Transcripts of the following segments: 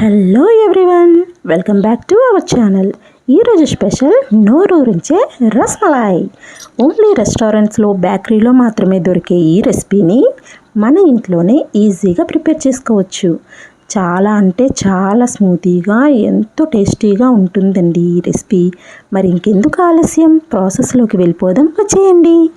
Hello everyone welcome back to our channel. ఈరోజు special నోరూరించే rasmalai. Only రెస్టారెంట్స్లో బేకరీలో మాత్రమే దొరికే ఈ రెసిపీని మన ఇంట్లోనే ఈజీగా ప్రిపేర్ చేసుకోవచ్చు. చాలా అంటే చాలా స్మూతీగా ఎంతో టేస్టీగా ఉంటుందండి ఈ రెసిపీ. మరి ఇంకెందుకు ఆలస్యం? ప్రాసెస్లోకి వెళ్ళిపోదాం. వచ్చేయండి.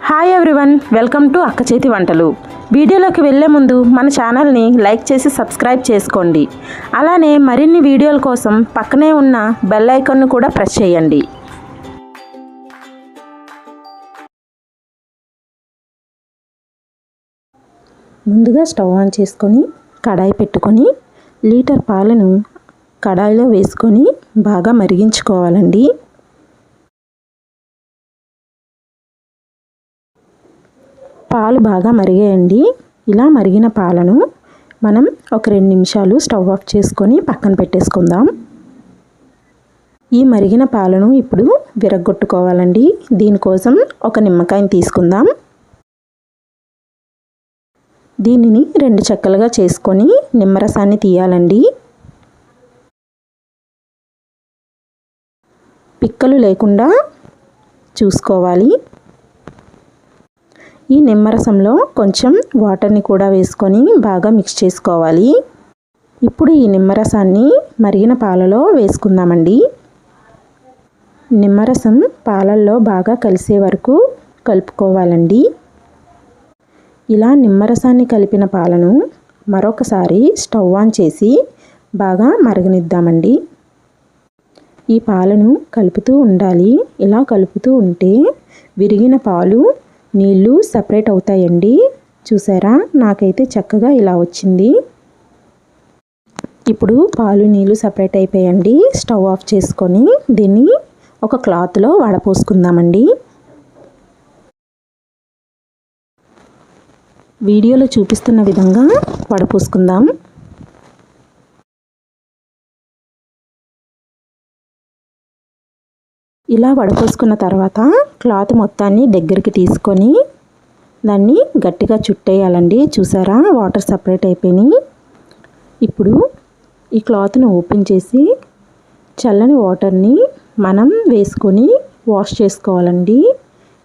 హాయ్ ఎవ్రీవన్ వెల్కమ్ టు అక్క చేతి వంటలు వీడియోలోకి వెళ్ళే ముందు మన ఛానల్ని లైక్ చేసి సబ్స్క్రైబ్ చేసుకోండి అలానే మరిన్ని వీడియోల కోసం పక్కనే ఉన్న బెల్ ఐకాన్ను కూడా ప్రెస్ చేయండి ముందుగా స్టవ్ ఆన్ చేసుకొని కడాయి పెట్టుకొని లీటర్ పాలను కడాయిలో వేసుకొని బాగా మరిగించుకోవాలండి. పాలు బాగా మరిగాయండి. ఇలా మరిగిన పాలను మనం ఒక రెండు నిమిషాలు స్టవ్ ఆఫ్ చేసుకొని పక్కన పెట్టేసుకుందాం. ఈ మరిగిన పాలను ఇప్పుడు విరగొట్టుకోవాలండి దీనికోసం ఒక నిమ్మకాయని తీసుకుందాం. దీనిని రెండు చెక్కలుగా చేసుకొని నిమ్మరసాన్ని తీయాలండి. పిక్కలు లేకుండా చూసుకోవాలి. ఈ నిమ్మరసంలో కొంచెం వాటర్ని కూడా వేసుకొని బాగా మిక్స్ చేసుకోవాలి. ఇప్పుడు ఈ నిమ్మరసాన్ని మరిగిన పాలలో వేసుకుందామండి. నిమ్మరసం పాలల్లో బాగా కలిసే వరకు కలుపుకోవాలండి. ఇలా నిమ్మరసాన్ని కలిపిన పాలను మరొకసారి స్టవ్ ఆన్ చేసి బాగా మరగనిద్దామండి. ఈ పాలను కలుపుతూ ఉండాలి. ఇలా కలుపుతూ ఉంటే విరిగిన పాలు నీళ్ళు సపరేట్ అవుతాయండి. చూసారా? నాకైతే చక్కగా ఇలా వచ్చింది. ఇప్పుడు పాలు నీళ్ళు సపరేట్ అయిపోయండి. స్టవ్ ఆఫ్ చేసుకొని దీన్ని ఒక క్లాత్లో వడపోసుకుందామండి. వీడియోలో చూపిస్తున్న విధంగా వడపోసుకుందాం. ఇలా వడపోసుకున్న తర్వాత క్లాత్ మొత్తాన్ని దగ్గరికి తీసుకొని దాన్ని గట్టిగా చుట్టేయాలండి. చూసారా? వాటర్ సపరేట్ అయిపోయినాయి. ఇప్పుడు ఈ క్లాత్ను ఓపెన్ చేసి చల్లని వాటర్ని మనం వేసుకొని వాష్ చేసుకోవాలండి.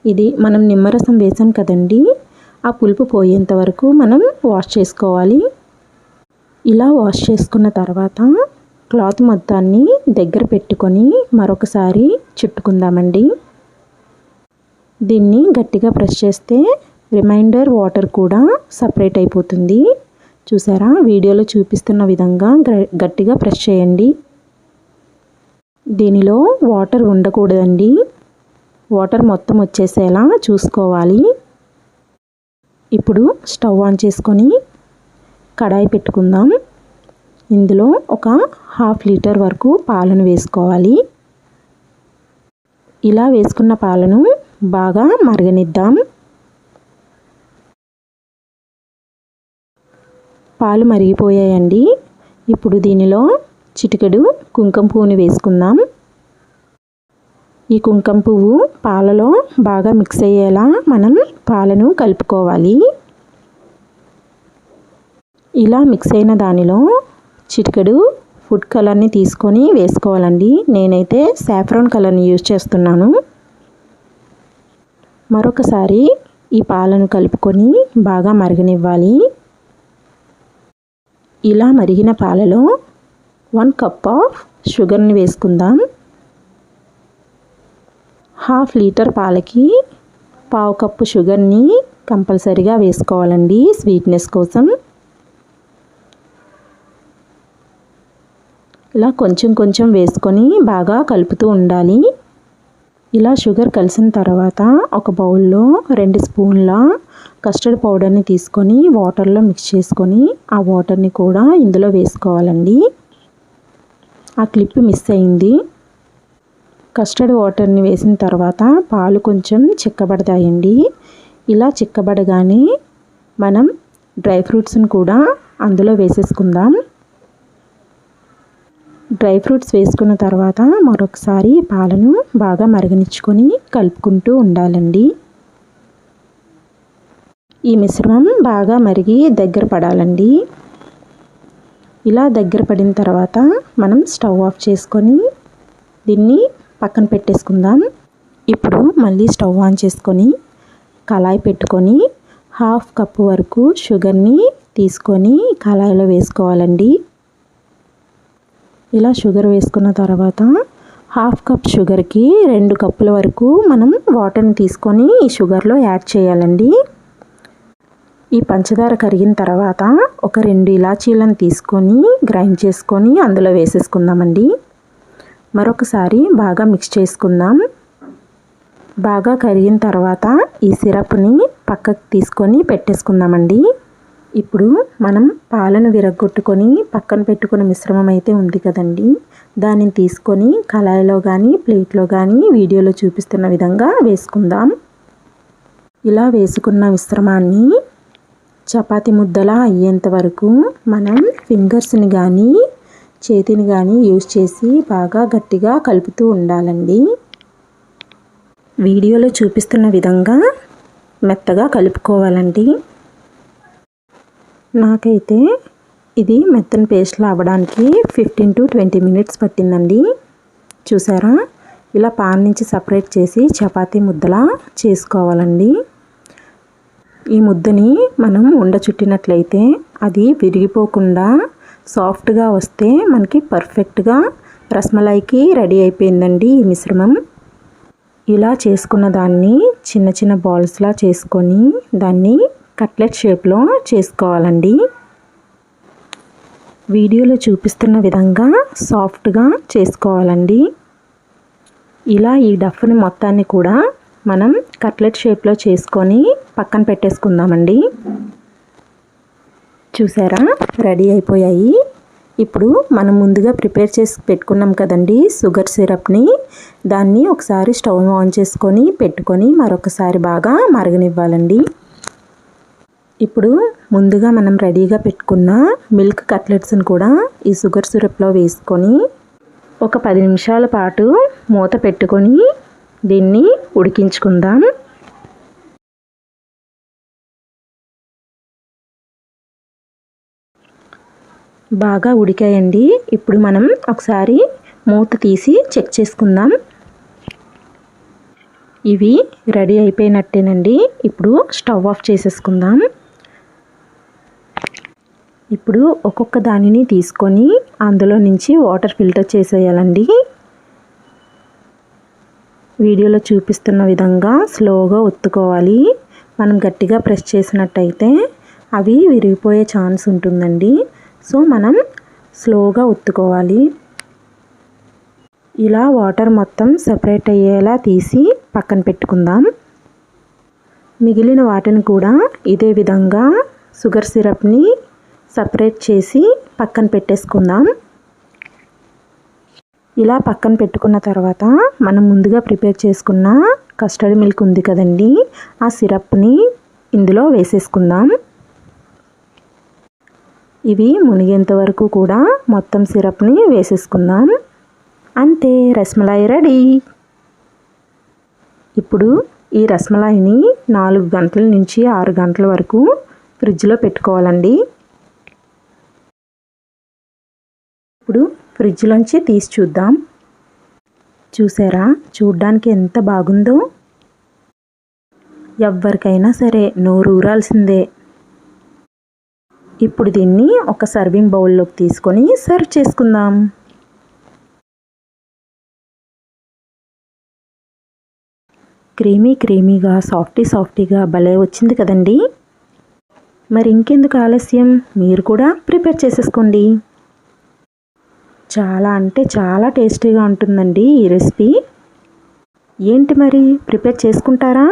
ఇది మనం నిమ్మరసం వేసాం కదండి. ఆ పులుపు పోయేంత వరకు మనం వాష్ చేసుకోవాలి. ఇలా వాష్ చేసుకున్న తర్వాత క్లాత్ మొత్తాన్ని దగ్గర పెట్టుకొని మరొకసారి చుట్టుకుందామండి. దీన్ని గట్టిగా ప్రెస్ చేస్తే రిమైండర్ వాటర్ కూడా సపరేట్ అయిపోతుంది. చూసారా? వీడియోలో చూపిస్తున్న విధంగా గట్టిగా ప్రెస్ చేయండి. దీనిలో వాటర్ ఉండకూడదండి. వాటర్ మొత్తం వచ్చేసేలా చూసుకోవాలి. ఇప్పుడు స్టవ్ ఆన్ చేసుకొని కడాయి పెట్టుకుందాం. ఇందులో ఒక హాఫ్ లీటర్ వరకు పాలను వేసుకోవాలి. ఇలా వేసుకున్న పాలను బాగా మరగనిద్దాం. పాలు మరిగిపోయాయండి. ఇప్పుడు దీనిలో చిటికెడు కుంకుమ పువ్వుని వేసుకుందాం. ఈ కుంకుమ పువ్వు పాలలో బాగా మిక్స్ అయ్యేలా మనం పాలను కలుపుకోవాలి. ఇలా మిక్స్ అయిన దానిలో చిటికెడు ఫుడ్ కలర్ని తీసుకొని వేసుకోవాలండి. నేనైతే సాఫ్రాన్ కలర్ని యూజ్ చేస్తున్నాను. మరొకసారి ఈ పాలను కలుపుకొని బాగా మరగనివ్వాలి. ఇలా మరిగిన పాలలో వన్ కప్ ఆఫ్ షుగర్ని వేసుకుందాం. హాఫ్ లీటర్ పాలకి పావు కప్పు షుగర్ని కంపల్సరీగా వేసుకోవాలండి. స్వీట్నెస్ కోసం. ఇలా కొంచెం కొంచెం వేసుకొని బాగా కలుపుతూ ఉండాలి. ఇలా షుగర్ కలిసిన తర్వాత ఒక బౌల్లో రెండు స్పూన్ల కస్టర్డ్ పౌడర్ని తీసుకొని వాటర్లో మిక్స్ చేసుకొని ఆ వాటర్ని కూడా ఇందులో వేసుకోవాలండి. ఆ క్లిప్ మిస్ అయింది. కస్టర్డ్ వాటర్ని వేసిన తర్వాత పాలు కొంచెం చిక్కబడతాయండి. ఇలా చిక్కబడగానే మనం డ్రై ఫ్రూట్స్ని కూడా అందులో వేసేసుకుందాం. డ్రై ఫ్రూట్స్ వేసుకున్న తర్వాత మరొకసారి పాలను బాగా మరగనిచ్చుకొని కలుపుకుంటూ ఉండాలండి. ఈ మిశ్రమం బాగా మరిగి దగ్గర పడాలండి. ఇలా దగ్గర పడిన తర్వాత మనం స్టవ్ ఆఫ్ చేసుకొని దీన్ని పక్కన పెట్టేసుకుందాం. ఇప్పుడు మళ్ళీ స్టవ్ ఆన్ చేసుకొని కళాయి పెట్టుకొని హాఫ్ కప్పు వరకు షుగర్ని తీసుకొని కళాయిలో వేసుకోవాలండి. ఇలా షుగర్ వేసుకున్న తర్వాత హాఫ్ కప్ షుగర్కి రెండు కప్పుల వరకు మనం వాటర్ని తీసుకొని ఈ షుగర్లో యాడ్ చేయాలండి. ఈ పంచదార కరిగిన తర్వాత ఒక రెండు ఇలాచీలను తీసుకొని గ్రైండ్ చేసుకొని అందులో వేసేసుకుందామండి. మరొకసారి బాగా మిక్స్ చేసుకుందాం. బాగా కరిగిన తర్వాత ఈ సిరప్ని పక్కకు తీసుకొని పెట్టేసుకుందామండి. ఇప్పుడు మనం పాలను విరగొట్టుకొని పక్కన పెట్టుకున్న మిశ్రమం అయితే ఉంది కదండి. దానిని తీసుకొని కళాయిలో కానీ ప్లేట్లో కానీ వీడియోలో చూపిస్తున్న విధంగా వేసుకుందాం. ఇలా వేసుకున్న మిశ్రమాన్ని చపాతి ముద్దలా అయ్యేంత వరకు మనం ఫింగర్స్ని కానీ చేతిని కానీ యూజ్ చేసి బాగా గట్టిగా కలుపుతూ ఉండాలండి. వీడియోలో చూపిస్తున్న విధంగా మెత్తగా కలుపుకోవాలండి. నాకైతే ఇది మెత్తని పేస్ట్లో అవ్వడానికి ఫిఫ్టీన్ టు ట్వంటీ మినిట్స్ పట్టిందండి. చూసారా? ఇలా పాన్ నుంచి సపరేట్ చేసి చపాతీ ముద్దలా చేసుకోవాలండి. ఈ ముద్దని మనం ఉండ చుట్టినట్లయితే అది విరిగిపోకుండా సాఫ్ట్గా వస్తే మనకి పర్ఫెక్ట్గా రస్మలాయికి రెడీ అయిపోయిందండి ఈ మిశ్రమం. ఇలా చేసుకున్న దాన్ని చిన్న చిన్న బాల్స్లా చేసుకొని దాన్ని కట్లెట్ షేప్లో చేసుకోవాలండి. వీడియోలో చూపిస్తున్న విధంగా సాఫ్ట్గా చేసుకోవాలండి. ఇలా ఈ డఫ్ని మొత్తాన్ని కూడా మనం కట్లెట్ షేప్లో చేసుకొని పక్కన పెట్టేసుకుందామండి. చూసారా? రెడీ అయిపోయాయి. ఇప్పుడు మనం ముందుగా ప్రిపేర్ చేసి పెట్టుకున్నాం కదండి షుగర్ సిరప్ని. దాన్ని ఒకసారి స్టవ్ ఆన్ చేసుకొని పెట్టుకొని మరొకసారి బాగా మరగనివ్వాలండి. ఇప్పుడు ముందుగా మనం రెడీగా పెట్టుకున్న మిల్క్ కట్లెట్స్ని కూడా ఈ షుగర్ సిరప్లో వేసుకొని ఒక పది నిమిషాల పాటు మూత పెట్టుకొని దీన్ని ఉడికించుకుందాం. బాగా ఉడికాయండి. ఇప్పుడు మనం ఒకసారి మూత తీసి చెక్ చేసుకుందాం. ఇవి రెడీ అయిపోయినట్టేనండి. ఇప్పుడు స్టవ్ ఆఫ్ చేసేసుకుందాం. ఇప్పుడు ఒక్కొక్క దానిని తీసుకొని అందులో నుంచి వాటర్ ఫిల్టర్ చేసేయాలండి. వీడియోలో చూపిస్తున్న విధంగా స్లోగా ఒత్తుకోవాలి. మనం గట్టిగా ప్రెస్ చేసినట్టయితే అవి విరిగిపోయే ఛాన్స్ ఉంటుందండి. సో మనం స్లోగా ఒత్తుకోవాలి. ఇలా వాటర్ మొత్తం సపరేట్ అయ్యేలా తీసి పక్కన పెట్టుకుందాం. మిగిలిన వాటిని కూడా ఇదే విధంగా షుగర్ సిరప్ని సపరేట్ చేసి పక్కన పెట్టేసుకుందాం. ఇలా పక్కన పెట్టుకున్న తర్వాత మనం ముందుగా ప్రిపేర్ చేసుకున్న కస్టర్డ్ మిల్క్ ఉంది కదండి ఆ సిరప్ని ఇందులో వేసేసుకుందాం. ఇవి మునిగేంత వరకు కూడా మొత్తం సిరప్ని వేసేసుకుందాం. అంతే రస్మలాయి రెడీ. ఇప్పుడు ఈ రస్మలాయిని నాలుగు గంటల నుంచి ఆరు గంటల వరకు ఫ్రిడ్జ్లో పెట్టుకోవాలండి. ఇప్పుడు ఫ్రిడ్జ్లోంచి తీసి చూద్దాం. చూసారా? చూడ్డానికి ఎంత బాగుందో. ఎవరికైనా సరే నోరు ఊరాల్సిందే. ఇప్పుడు దీన్ని ఒక సర్వింగ్ బౌల్లోకి తీసుకొని సర్వ్ చేసుకుందాం. క్రీమీ క్రీమీగా సాఫ్టీ సాఫ్టీగా భలే వచ్చింది కదండి. మరి ఇంకెందుకు ఆలస్యం? మీరు కూడా ప్రిపేర్ చేసేసుకోండి. చాలా అంటే చాలా టేస్టీగా ఉంటుందండి ఈ రెసిపీ. ఏంటి మరి? ప్రిపేర్ చేసుకుంటారా?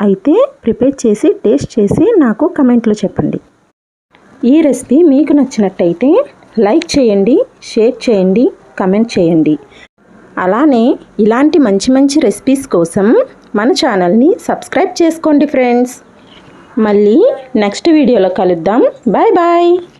అయితే ప్రిపేర్ చేసి టేస్ట్ చేసి నాకు కమెంట్లో చెప్పండి. ఈ రెసిపీ మీకు నచ్చినట్టయితే లైక్ చేయండి షేర్ చేయండి కమెంట్ చేయండి. అలానే ఇలాంటి మంచి మంచి రెసిపీస్ కోసం మన ఛానల్ని సబ్స్క్రైబ్ చేసుకోండి ఫ్రెండ్స్. మళ్ళీ నెక్స్ట్ వీడియోలో కలుద్దాం. Bye bye.